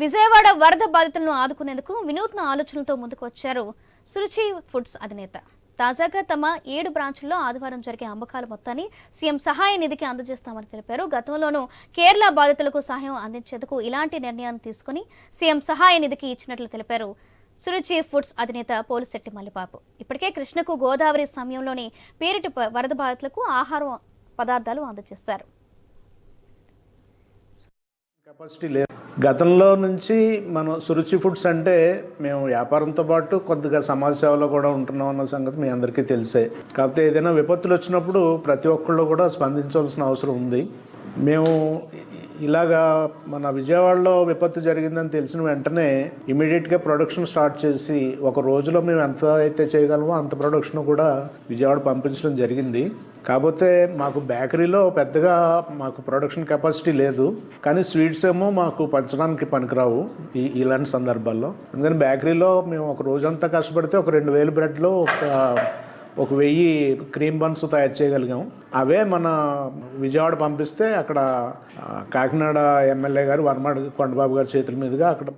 విజయవాడ వరద బాధితులను ఆదుకునేందుకు వినూత్న ఆలోచనలతో ముందుకు వచ్చారు సురుచి ఫుడ్స్ అధినేత. తాజాగా తమ ఏడు బ్రాంచ్ల్లో ఆదివారం జరిగే అమ్మకాల మొత్తాన్ని సీఎం సహాయ నిధికి అందజేస్తామని తెలిపారు. గతంలోనూ కేరళ బాధితులకు సహాయం అందించేందుకు ఇలాంటి నిర్ణయాన్ని తీసుకుని సీఎం సహాయ నిధికి ఇచ్చినట్లు తెలిపారు సురుచి ఫుడ్స్ అధినేత పోలిశెట్టి మల్లిబాబు. ఇప్పటికే కృష్ణకు గోదావరి సమయంలోని పేరిటి వరద బాధితులకు ఆహారం పదార్థాలు అందజేస్తారు. కెపాసిటీ లేదు. గతంలో నుంచి మనం సురుచి ఫుడ్స్ అంటే మేము వ్యాపారంతో పాటు కొద్దిగా సమాజ సేవలో కూడా ఉంటున్నాం అన్న సంగతి మీ అందరికీ తెలిసే. కాకపోతే ఏదైనా విపత్తులు వచ్చినప్పుడు ప్రతి ఒక్కళ్ళు కూడా స్పందించవలసిన అవసరం ఉంది. మేము ఇలాగా మన విజయవాడలో విపత్తు జరిగిందని తెలిసిన వెంటనే ఇమీడియట్గా ప్రొడక్షన్ స్టార్ట్ చేసి ఒక రోజులో మేము ఎంత అయితే చేయగలమో అంత ప్రొడక్షన్ కూడా విజయవాడ పంపించడం జరిగింది. కాకపోతే మాకు బేకరీలో పెద్దగా మాకు ప్రొడక్షన్ కెపాసిటీ లేదు. కానీ స్వీట్స్ ఏమో మాకు పంచడానికి పనికిరావు ఈ ఇలాంటి సందర్భాల్లో. అందుకని బేకరీలో మేము ఒక రోజంతా కష్టపడితే ఒక రెండు వేలు బ్రెడ్లో ఒక ఒక వెయ్యి క్రీమ్ బన్స్ తయారు చేయగలిగాం. అవే మన విజయవాడ పంపిస్తే అక్కడ కాకినాడ ఎమ్మెల్యే గారు వనమాడి కొండబాబు గారి చేతుల మీదుగా అక్కడ